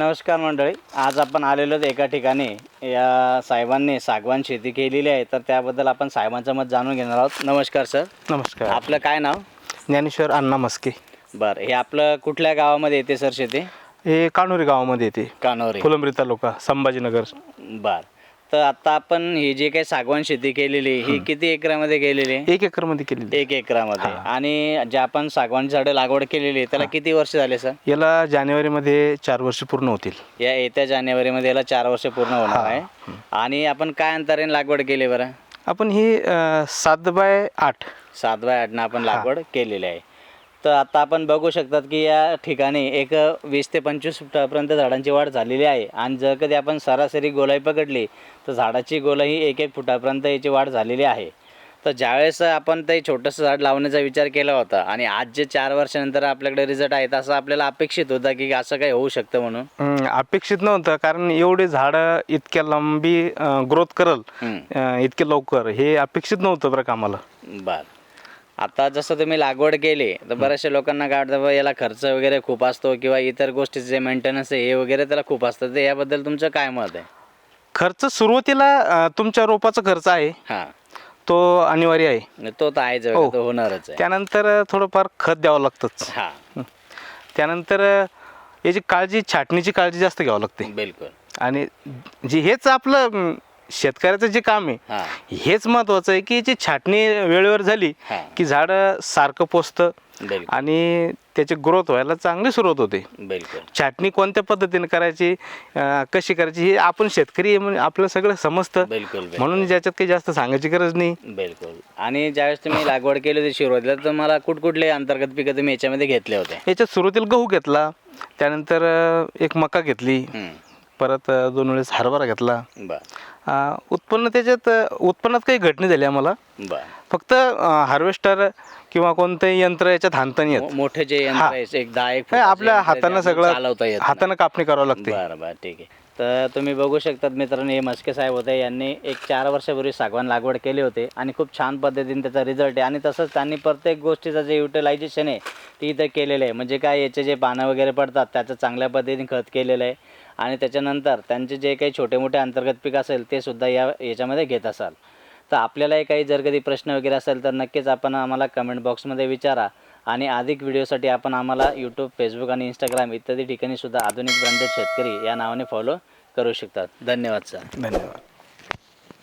नमस्कार मंडळी आज आपण आलेलो आहोत एका ठिकाणी. या साहेबांनी सागवान शेती केलेली आहे तर त्याबद्दल आपण साहेबांचं मत जाणून घेणार आहोत. नमस्कार सर. नमस्कार. आपलं काय नाव? ज्ञानेश्वर अण्णा मस्के बरं हे आपलं कुठल्या गावामध्ये येते सर शेती? हे काणोरी गावामध्ये येते. कानोरी. फुलंब्री तालुका संभाजीनगर. बर. तर आता आपण ही जी काही सागवान शेती केलेली ही किती एकरामध्ये केलेली? आहे एक एकरमध्ये केलेली. एक एकरामध्ये. आणि जे आपण सागवान झाडं लागवड केलेली आहे त्याला किती वर्ष झाले सर? याला जानेवारीमध्ये चार वर्ष पूर्ण होतील. या येत्या जानेवारीमध्ये याला चार वर्ष पूर्ण होणार आहे. आणि आपण काय अंतराने लागवड केली बरं? आपण ही अं, सात बाय आठ. सात बाय आठनं आपण लागवड केलेली आहे. तर आता आपण बघू शकतात की या ठिकाणी एक वीस ते पंचवीस फुटापर्यंत झाडांची वाढ झालेली आहे. आणि जर कधी आपण सरासरी गोलाई पकडली तर झाडाची गोलाई ही एक एक फुटापर्यंत याची वाढ झालेली आहे. तर ज्यावेळेस आपण ते छोटंसं झाड लावण्याचा विचार केला होता आणि आज जे चार वर्षानंतर आपल्याकडे रिझल्ट आहेत असं आपल्याला अपेक्षित होतं की असं काही होऊ शकतं म्हणून? अपेक्षित नव्हतं कारण एवढे झाडं इतक्या लांबी ग्रोथ करल इतके लवकर हे अपेक्षित नव्हतं बरं का आम्हाला. बर. आता जसं तुम्ही लागवड केली तर बऱ्याचशा लोकांना काय वाटतं बा याला खर्च वगैरे खूप असतो किंवा इतर गोष्टीचे जे मेंटेनन्स आहे हे वगैरे त्याला खूप असतं. तर याबद्दल तुमचं काय मत आहे? खर्च सुरुवातीला अं, तुमच्या रोपाचा खर्च आहे. हां. तो अनिवार्य आहे. तो तर आहेच हो. तो होणारच आहे. त्यानंतर थोडंफार खत द्यावं लागतंच. हां. त्यानंतर याची काळजी छाटणीची काळजी जास्त घ्यावं लागते. बिलकुल. आणि जे हेच आपलं शेतकऱ्याचं जे काम आहे हां. हेच महत्वाचं आहे की याची छाटणी वेळेवर झाली हां. की झाडं सारखं पोचतं बिलकुल. आणि त्याची ग्रोथ व्हायला चांगली सुरुवात होते. बिलकुल. छाटणी कोणत्या पद्धतीने करायची अं, कशी करायची हे आपण शेतकरी आहे म्हणजे आपलं सगळं समजतं. बिलकुल बिलकुल. म्हणून ज्याच्यात काही जास्त सांगायची गरज नाही. बिलकुल. आणि ज्यावेळेस तुम्ही लागवड केली होती सुरुवातीला तर मला कुठकुठले अंतर्गत पिकं तुम्ही याच्यामध्ये घेतले होते याच्यात सुरुवातीला गहू घेतला त्यानंतर अं, एक मका घेतली. हम्म. परत अं, दोन वेळेस हरभरा घेतला. बर. अं, उत्पन्न त्याच्यात अं, उत्पन्नात काही घटने झाली आम्हाला. बर. फक्त हार्वेस्टर किंवा कोणतंही यंत्र याच्यात हाणता नाही येत. मो- मोठे जे यंत्र हा. आहे एक दहा एक फुटाचे आपल्या यंत्र हातानं चालवता सगळं येत. हातानं कापणी करावं लागते. बरं बरं ठीक आहे. तर तुम्ही बघू शकतात मित्रांनो हे मस्के साहेब होते. यांनी एक चार वर्षापूर्वी सागवान लागवड केली होती आणि खूप छान पद्धतीने त्याचा रिझल्ट आहे. आणि तसंच त्यांनी प्रत्येक गोष्टीचं जे युटिलायझेशन आहे ते इथं केलेलं आहे. म्हणजे काय याचे जे पानं वगैरे पडतात त्याचं चांगल्या पद्धतीने खत केलेलं आहे. आणि त्याच्यानंतर त्यांचे जे काही छोटे मोठे अंतर्गत पीक असेल ते सुद्धा या याच्यामध्ये घेत असाल. तर आपल्यालाही काही जर कधी प्रश्न वगैरे असेल तर नक्कीच आपण आम्हाला कमेंट बॉक्समध्ये विचारा. आणि अधिक व्हिडिओसाठी आपण आम्हाला यूट्यूब फेसबुक आणि इंस्टाग्राम इत्यादी ठिकाणीसुद्धा आधुनिक ब्रँडेड शेतकरी या नावाने फॉलो करू शकतात. धन्यवाद सर धन्यवाद.